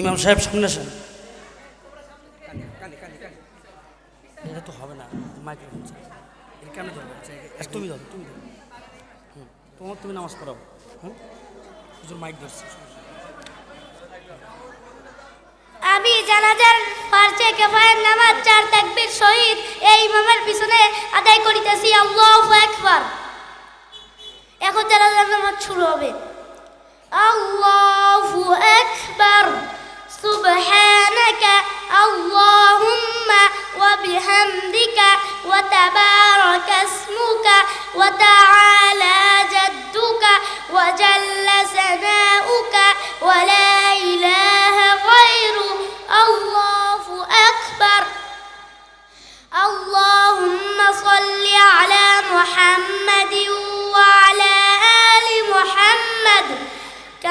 ইমাম সাহেব সামনে আসেন। কানে কানে কানে কানে এটা তো হবে না মাইক্রোফোন কেন ধরবো? আচ্ছা, তুমি ধরো তুমি ধরো। হুম তোমার তুমি নামাজ পড়াও। হুম? হুজুর মাইক ধরছে। আমি জানাজার ফার্জে কেফায়ের নামাজ চার তাকবীর শহীদ এই ইমামের পিছনে আদায় করিতেছি। আল্লাহু আকবার। এখন তারা আমার শুরু হবে আল্লাহু আকবার সুবহানাকা আল্লাহুম্মা ওয়া বিহামদিকা ওয়া তাবারাকা ইসমুকা ওয়া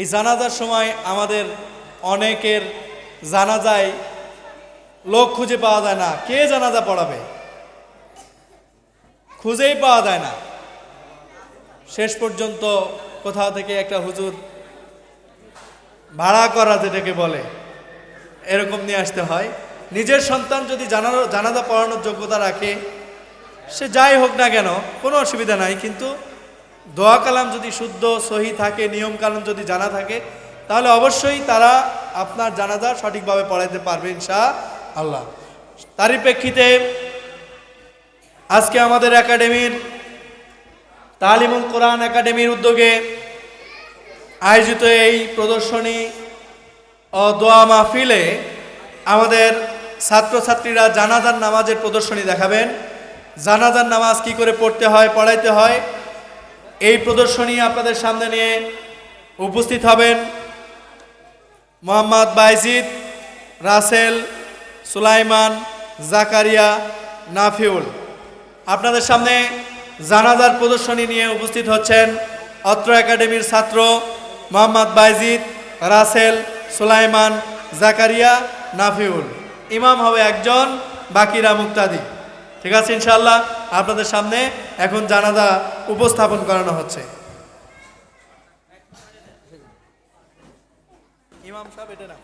এই জানাজার সময় আমাদের অনেকের জানাজায় লোক খুঁজে পাওয়া যায় না। কে জানাজা পড়াবে? খুঁজেই পাওয়া যায় না। শেষ পর্যন্ত কোথাও থেকে একটা হুজুর ভাড়া করা যেটাকে বলে, এরকম নিয়ে আসতে হয়। নিজের সন্তান যদি জানানো জানাজা পড়ানোর যোগ্যতা রাখে, সে যাই হোক না কেন, কোনো অসুবিধা নাই, কিন্তু দোয়া কালাম যদি শুদ্ধ, সহি থাকে, নিয়ম কালাম যদি জানা থাকে, তাহলে অবশ্যই তারা আপনার জানাজা সঠিকভাবে পড়াইতে পারবে ইনশা আল্লাহ তারই প্রেক্ষিতে আজকে আমাদের একাডেমির তালিমুল কোরআন একাডেমির উদ্যোগে আয়োজিত এই প্রদর্শনী ও দোয়া মাহফিলে আমাদের ছাত্রছাত্রীরা জানাজার নামাজের প্রদর্শনী দেখাবেন। জানাজার নামাজ কি করে পড়তে হয়, পড়াইতে হয় এই প্রদর্শনী আপনাদের সামনে নিয়ে উপস্থিত হবেন মোহাম্মদ বাইজিদ, রাসেল, সুলাইমান, জাকারিয়া, নাফিউল। আপনাদের সামনে জানাজার প্রদর্শনী নিয়ে উপস্থিত হচ্ছেন অত্র একাডেমির ছাত্র মোহাম্মদ বাইজিদ, রাসেল, সুলাইমান, জাকারিয়া, নাফিউল। ইমাম হবে একজন, বাকিরা মুক্তাদি। ঠিক আছে ইনশাল্লাহ আপনাদের সামনে এখন জানাজা উপস্থাপন করানো হচ্ছে। ইমাম সাহেব এটা না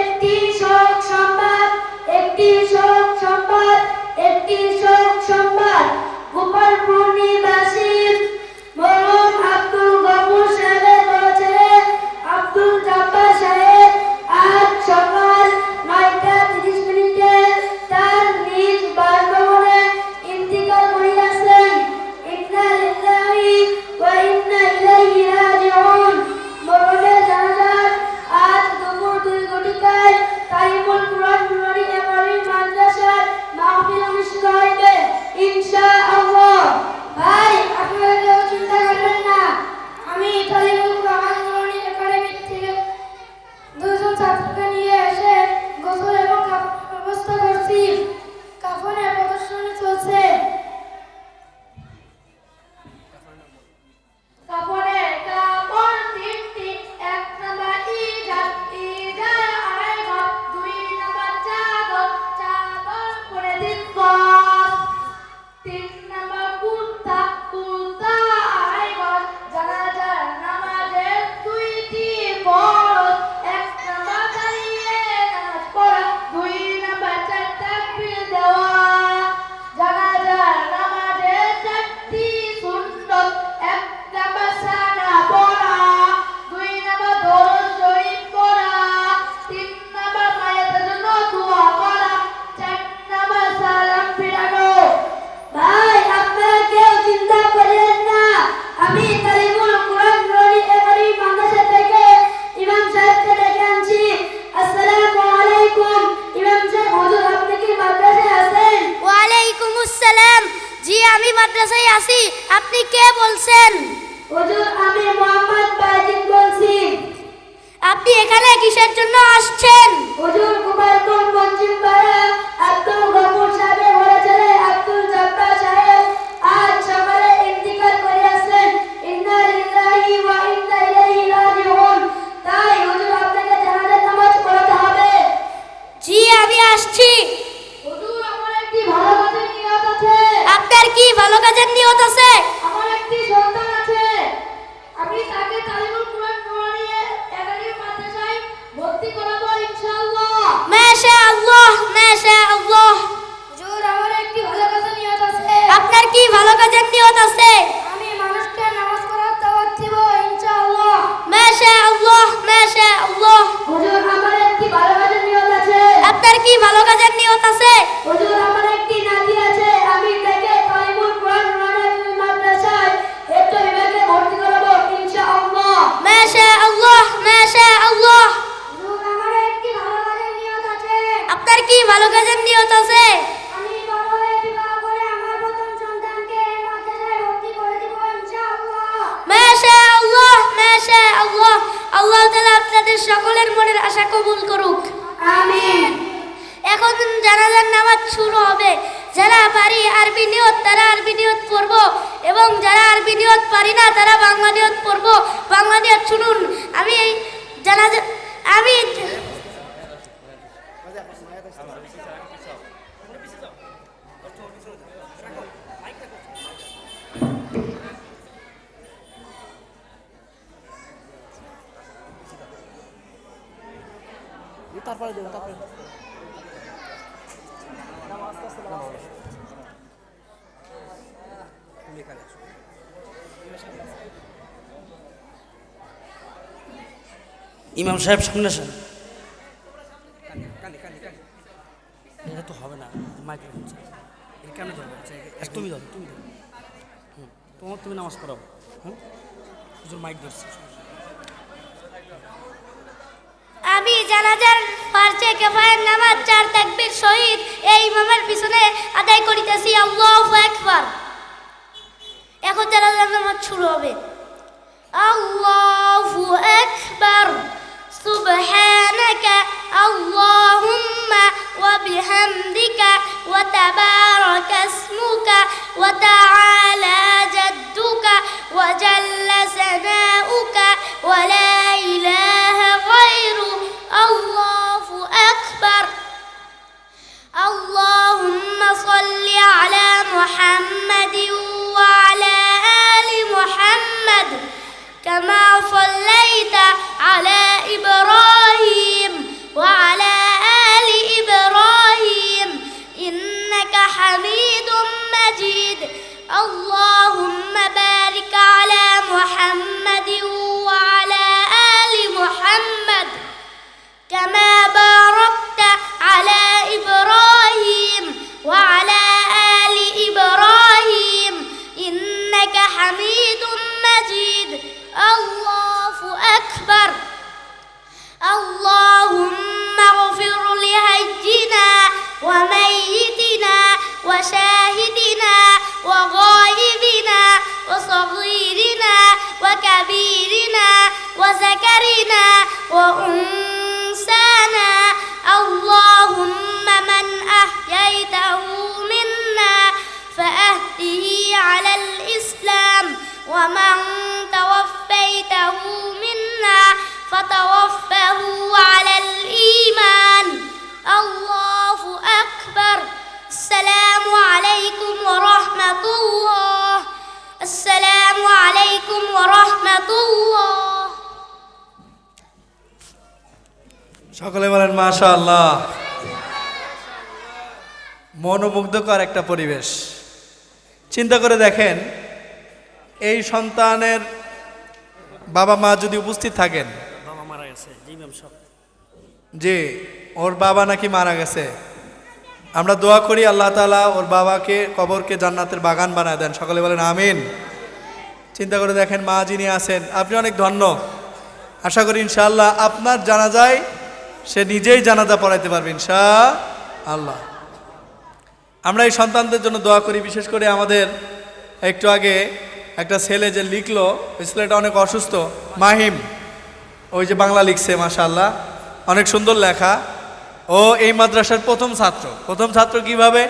একটি শোক সংবাদ একটি শোক সংবাদ একটি শোক সংবাদ। গোপালপুর নিবাসী আপনি কে বলছেন? হুজুর আমি মোহাম্মদ বাইজিদ বলছি। আপনি এখানে কিসের জন্য আসছেন? হুজুর কুমারপুর পশ্চিম পাড়া আব্দুল গফুর আপনাদের সকলের মনের আশা কবুল করুক। আমিন। এখন জানাজার নামাজ শুরু হবে যারা পারি আরবি নিয়ত তারা আরবি নিয়ত পড়ব এবং যারা আরবি নিয়ত পারি না তারা বাংলা নিয়ত পড়ব বাংলা নিয়ত শুনুন আমি এই জানাজা আমি তারপরে দেবো তারপরে। ইমাম সাহেব সামনে আসেন। এটা তো হবে না মাইক্রোফোন কেন ধরবো? আচ্ছা, তুমি ধরো তুমি ধরো। হুম তোমার তুমি নামাজ পড়াবো হুম? মাইক ধরছে আমি জানাজার ফার্জে কেফায়ের নামাজ চার তাকবীর শহীদ এই ইমামের পিছনে আদায় করিতেছি আল্লাহু আকবার এখন জানাজার নামাজ শুরু হবে আল্লাহু আকবার سبحانك اللهم وبحمدك وتبارك اسمك وتعالى جدك وجل ثناؤك ولا إله غيرك الله أكبر. اللهم صل على محمد وعلى آل محمد كما صليت وشاهدنا وغائبنا وصغيرنا وكبيرنا وذكرنا وأنسانا اللهم من أحييته منا فأهده على الإسلام ومن توفيته منا فتوفه على الإيمان. সকলে বলেন মাশা আল্লাহ মনোমুগ্ধকর একটা পরিবেশ। চিন্তা করে দেখেন এই সন্তানের বাবা মা যদি উপস্থিত থাকেন জি যে ওর বাবা নাকি মারা গেছে আমরা দোয়া করি আল্লাহ তালা ওর বাবাকে কবরকে জান্নাতের বাগান বানায় দেন। সকলে বলেন আমিন। চিন্তা করে দেখেন মা যিনি আছেন আপনি অনেক ধন্য। আশা করি ইনশাল্লাহ আপনার জানাজায় সে নিজেই জানাজা পড়াইতে পারবে, ইনশা আল্লাহ। আমরা এই সন্তানদের জন্য দোয়া করি, বিশেষ করে আমাদের একটু আগে একটা ছেলে যে লিখলো, ওই ছেলেটা অনেক অসুস্থ, মাহিম। ওই যে বাংলা লিখছে মাশাল্লাহ অনেক সুন্দর লেখা। ও এই মাদ্রাসার প্রথম ছাত্র। প্রথম ছাত্র কীভাবে?